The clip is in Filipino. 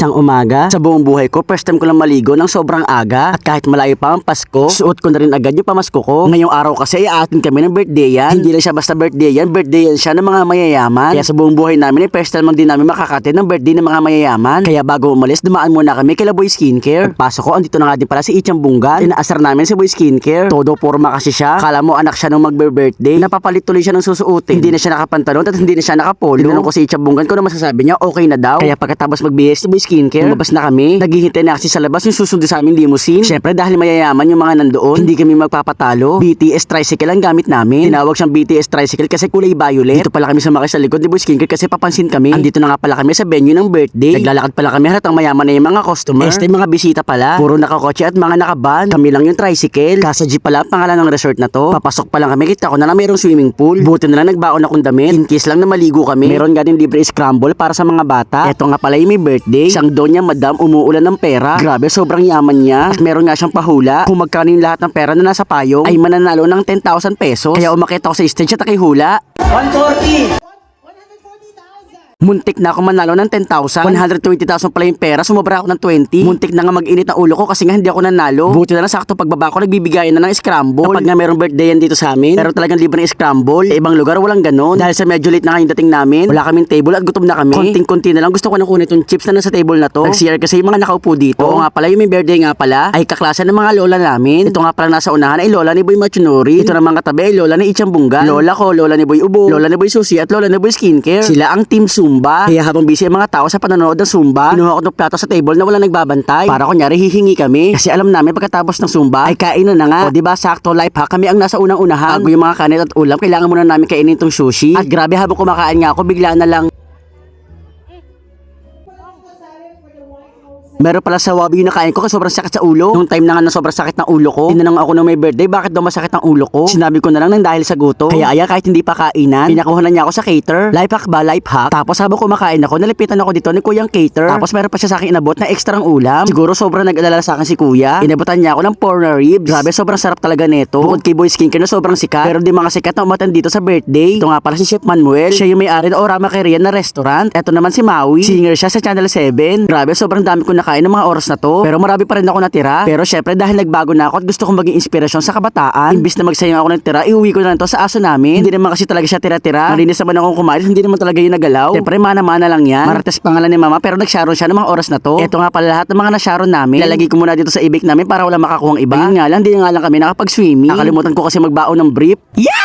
Isang umaga, sa buong buhay ko, first time ko lang maligo ng sobrang aga. At kahit malayo pa ang Pasko, suot ko na rin agad yung pamasko ko. Ngayong araw kasi ay atin kami ng birthday yan. Hindi lang siya basta birthday yan, birthday yan siya ng mga mayayaman. Kaya sa buong buhay namin, ay first time lang din namin makakatid ng birthday ng mga mayayaman. Kaya bago umalis, dumaan muna kami kila Boy Skincare. Pagpasok ko, andito na nga din pala si Ichang Bungal. Inaasar namin si Boy Skincare. Todo forma kasi siya. Kala mo anak siya nung magbe-birthday. Napapalit tuloy siya ng susuotin. Hindi na siya nakapantalon at hindi na siya nakapolo. Tinanong ko si Ichang Bungal kung ano masasabi niya, okay na daw. Kaya pagkatapos mag-BS Boy Skincare, lumabas na kami. Naghihintay na kasi sa labas yung susundo sa aming limousine. Syempre dahil mayayaman yung mga nandoon, hindi kami magpapatalo. BTS tricycle ang gamit namin. Tinawag siyang BTS tricycle kasi kulay violet. Dito pala kami sumakay sa likod ni Boy Skincare kasi papansin kami. Andito na nga pala kami sa venue ng birthday. Naglalakad pala kami halatang mayaman na yung mga customer. Este mga bisita pala. Puro nakakotse at mga nakaban. Kami lang yung tricycle. Casa G pala ang pangalan ng resort na to. Papasok pa lang kami kita ko na lang mayroong swimming pool. Buti na lang nagbaon akong damit. In case lang na maligo kami. Meron din libre scramble para sa mga bata. Eto nga pala yung may birthday. Isang donya madam umuulan ng pera. Grabe sobrang yaman niya. At meron nga siyang pahula. Kung magkano yung lahat ng pera na nasa payong ay mananalo ng 10,000 pesos. Kaya umakit ako sa stage at hula. 140! Muntik na ako manalo ng 10,000. 120,000 pala yung pera. Sumobra ako ng 20. Muntik na nga mag-init ang ulo ko kasi nga hindi ako nanalo. Buti na lang sakto pagbaba ko nagbibigayan na ng scramble. Kapag nga merong birthday yan dito sa amin, pero talagang libre ng scramble. Sa ibang lugar walang ganon. Dahil sa medyo late na nga yung dating namin, wala kaming table at gutom na kami. Konting-konti na lang gusto ko na kunin itong chips na nasa table na to. Nag-CR kasi yung mga nakaupo dito. Oo nga pala, yung may birthday nga pala, ay kaklase ng mga lola namin. Ito nga pala nasa unahan ay lola ni Boy Machunori. Ito naman katabi ay lola ni Ichang Bunga. Lola ko, lola ni Boy Ubo, lola ni Boy Susi at lola ni Boy Skincare. Sila ang team Zumba. Kaya habang busy ang mga tao sa panonood ng Zumba, kinuha ko ng plato sa table na wala nagbabantay. Para kunyari hihingi kami. Kasi alam namin pagkatapos ng Zumba ay kainan na nga. O di ba sakto life hack kami ang nasa unang unahan. Bago yung mga kanin at ulam, kailangan muna namin kainin tong sushi. At grabe habang kumakain nga ako, bigla na lang Meron pala sa wabi yung nakain ko kasi sobrang sakit sa ulo. Nung time na nga na sobrang sakit ng ulo ko, tinanong ako nung may birthday, bakit daw masakit ang ulo ko? Sinabi ko na lang nang dahil sa gutom. Kaya ayan, kahit hindi pa kainan, pinakuha na niya ako sa cater. Life hack ba? Life hack? Tapos habang kumakain ako, nalipitan ako dito ni Kuyang Cater. Tapos meron pa siya sa akin inabot na ekstrang ulam. Siguro sobrang nag-alala sa akin si Kuya. Inabutan niya ako ng pork na ribs. Grabe, sobrang sarap talaga nito. Bukod kay Boy Skincare na sobrang sikat. Pero di mga sikat na umatan dito sa birthday. Ito nga pala si Chef Manuel. Siya yung may-ari ng Orama Korean na restaurant. Ito naman si Maui. Singer siya sa Channel 7. Grabe, sobrang dami ko nakain ng mga oras na to. Pero marami pa rin ako natira. Pero syempre dahil nagbago na ako at gusto kong maging inspirasyon sa kabataan. Imbis na magsayang ako ng tira, iuwi ko na lang to sa aso namin. Hindi naman kasi talaga siya tira-tira. Malinis naman akong kumain, hindi naman talaga yung nagalaw. Syempre mana-mana lang yan. Marates pangalan ni mama pero nag-sharon siya ng mga oras na to. Ito nga pala lahat ng mga na-sharon namin. Lalagay ko muna dito sa ibig namin para wala makakuha iba. Ayun nga lang, hindi nga lang kami nakapag-swimming. Nakalimutan ko kasi magbaon ng brief. Yeah!